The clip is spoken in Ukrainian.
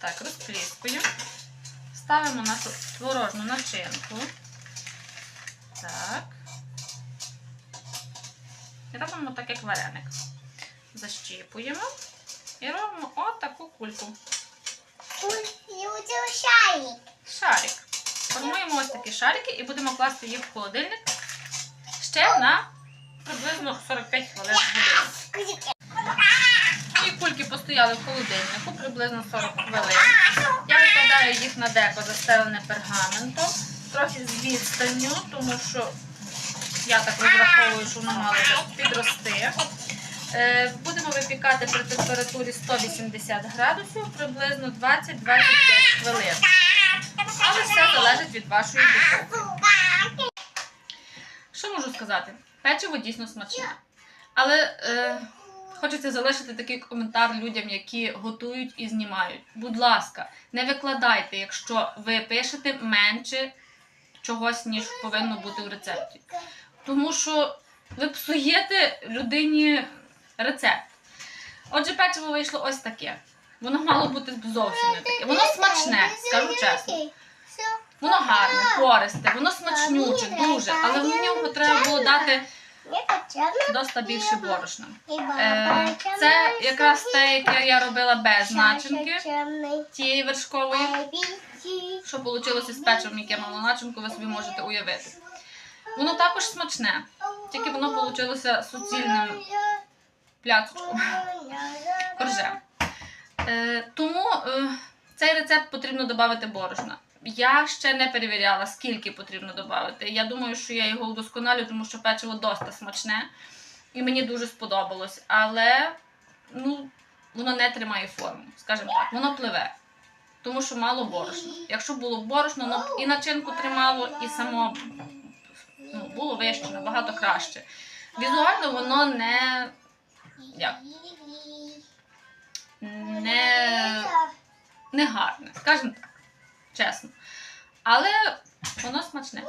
Так, розпліскуємо. Ставимо нашу творожну начинку. Так. І робимо так, як вареник. Защіпуємо і робимо отаку кульку. Шарик. Шарик. Формуємо ось такі шарики і будемо класти їх в холодильник ще на приблизно 45 хвилин постояли в холодильнику приблизно 40 хвилин. Я викладаю їх на деко, застелене пергаментом, трохи з відстанню, тому що я так розраховую, що воно мало підрости. Е, Будемо випікати при температурі 180 градусів приблизно 20-25 хвилин. Але все залежить від вашої духовки. Що можу сказати? Печиво дійсно смачне. Але е, хочеться залишити такий коментар людям, які готують і знімають. Будь ласка, не викладайте, якщо ви пишете менше чогось, ніж повинно бути в рецепті. Тому що ви псуєте людині рецепт. Отже, печиво вийшло ось таке. Воно мало бути зовсім не таке. Воно смачне, скажу чесно. Воно гарне, користе, воно смачнюче, дуже, але в нього треба було дати доста більше борошна. Е, Це якраз те, яке я робила без начинки тієї вершкової. Що вийшло з печивом, яке мало начинку, ви собі можете уявити. Воно також смачне, тільки воно вийшло суцільним пляцочком, коржем. Е, тому е, цей рецепт потрібно додати борошна. Я ще не перевіряла, скільки потрібно додати. Я думаю, що я його удосконалю, тому що печиво досить смачне і мені дуже сподобалось. Але ну, воно не тримає форму, скажімо так, воно пливе. Тому що мало борошна. Якщо було борошно, воно і начинку тримало, і само ну, було вище, набагато краще. Візуально воно не, як, не, не гарне, скажімо так, чесно. Але воно смачне.